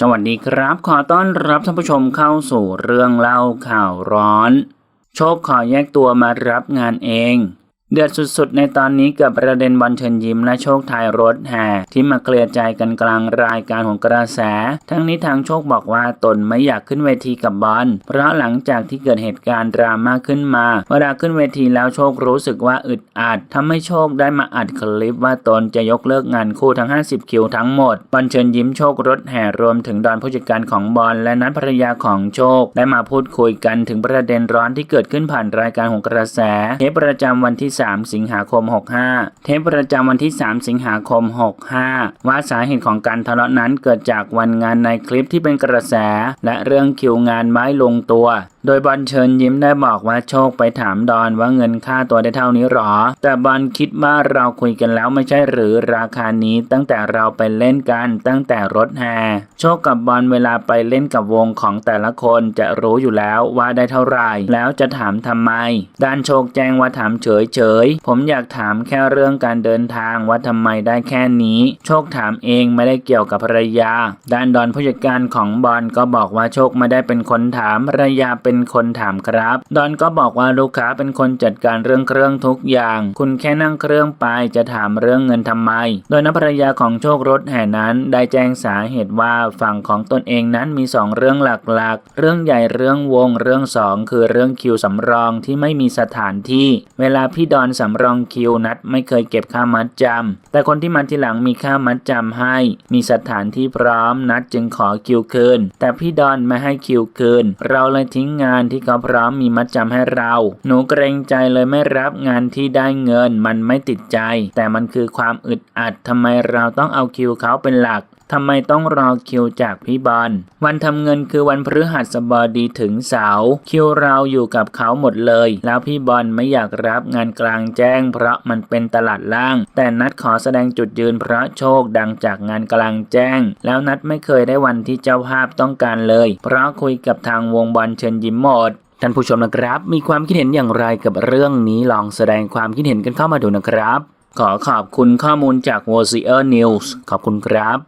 สวัสดีครับ ขอต้อนรับท่านผู้ชมเข้าสู่เรื่องเล่าข่าวร้อน โชคขอแยกตัวมารับงานเอง เดือดสุดๆ ในตอนนี้กับประเด็นบอลเชิญยิ้มและโชคทายรถแห่ที่มาเคลียร์ใจกันกลางรายการของกระแส ทั้งนี้ทางโชคบอกว่าตนไม่อยากขึ้นเวทีกับบอลเพราะหลังจากที่เกิดเหตุการณ์ดราม่าขึ้นมา เวลาขึ้นเวทีแล้วโชครู้สึกว่าอึดอัดทำให้โชคได้มาอัดคลิปว่าตนจะยกเลิกงานคู่ทั้ง 50 คิวทั้งหมดบอลเชิญยิ้มโชครถแห่รวมถึงดอนผู้จัดการของบอลและนัดภรรยาของโชค ได้มาพูดคุยกันถึงประเด็นร้อนที่เกิดขึ้นผ่านรายการของกระแสเทปประจำวันที่3 สิงหาคม 65 เทปประจำวันที่ 3 สิงหาคม 65 ว่าสาเหตุของการทะเลาะนั้นเกิดจากวันงานในคลิปที่เป็นกระแส และเรื่องคิวงานไม่ลงตัว โดยบอลเชิญยิ้มได้บอกว่าโชคไปถามดอนว่าเงินค่าตัวได้เท่านี้หรอ แต่บอลคิดว่าเราคุยกันแล้วไม่ใช่หรือราคานี้ตั้งแต่เราไปเล่นกันตั้งแต่รถแห่โชคกับบอลเวลาไปเล่นกับวงของแต่ละคนจะรู้อยู่แล้วว่าได้เท่าไหร่ แล้วจะถามทำไม ด้านโชคแจ้งว่าถามเฉยเฉย ผมอยากถามแค่เรื่องการเดินทางว่าทำไมได้แค่นี้ โชคถามเองไม่ได้เกี่ยวกับภรรยา ด้านดอนผู้จัดการของบอลก็บอกว่าโชคไม่ได้เป็นคนถามภรรยาเป็นคนถามครับ ดอนก็บอกว่าลูกค้าเป็นคนจัดการเรื่องเครื่องทุกอย่าง คุณแค่นั่งเครื่องไปจะถามเรื่องเงินทำไม โดยนัภรรยาของโชครถแห่นั้น ได้แจ้งสาเหตุว่าฝั่งของตนเองนั้นมีสองเรื่องหลักๆ เรื่องใหญ่เรื่องวงเรื่องสองคือเรื่องคิวสำรองที่ไม่มีสถานที่ เวลาพี่ดอนสำรองคิวนัดไม่เคยเก็บค่ามัดจำแต่คนที่มาทีหลังมีค่ามัดจำให้ มีสถานที่พร้อมนัดจึงขอคิวคืน แต่พี่ดอนไม่ให้คิวคืน เราเลยทิ้งงานที่เขาพร้อมมีมัดจำให้เรา หนูเกรงใจเลยไม่รับงานที่ได้เงินมันไม่ติดใจ แต่มันคือความอึดอัดทำไมเราต้องเอาคิวเขาเป็นหลัก ทำไมต้องรอคิวจากพี่บอลวันทำเงินคือวันพฤหัสบดีถึงเสาร์คิวเราอยู่กับเขาหมดเลย แล้วพี่บอลไม่อยากรับงานกลางแจ้ง เพราะมันเป็นตลาดล่าง แต่นัดขอแสดงจุดยืนเพราะโชคดังจากงานกลางแจ้ง แล้วนัดไม่เคยได้วันที่เจ้าภาพต้องการเลย เพราะคุยกับทางวงบอลเชิญยิ้มหมดท่านผู้ชมนะครับ มีความคิดเห็นอย่างไรกับเรื่องนี้ลองแสดงความคิดเห็นกันเข้ามาดูนะครับ ขอขอบคุณข้อมูลจาก w o c i e r News ขอบคุณครับ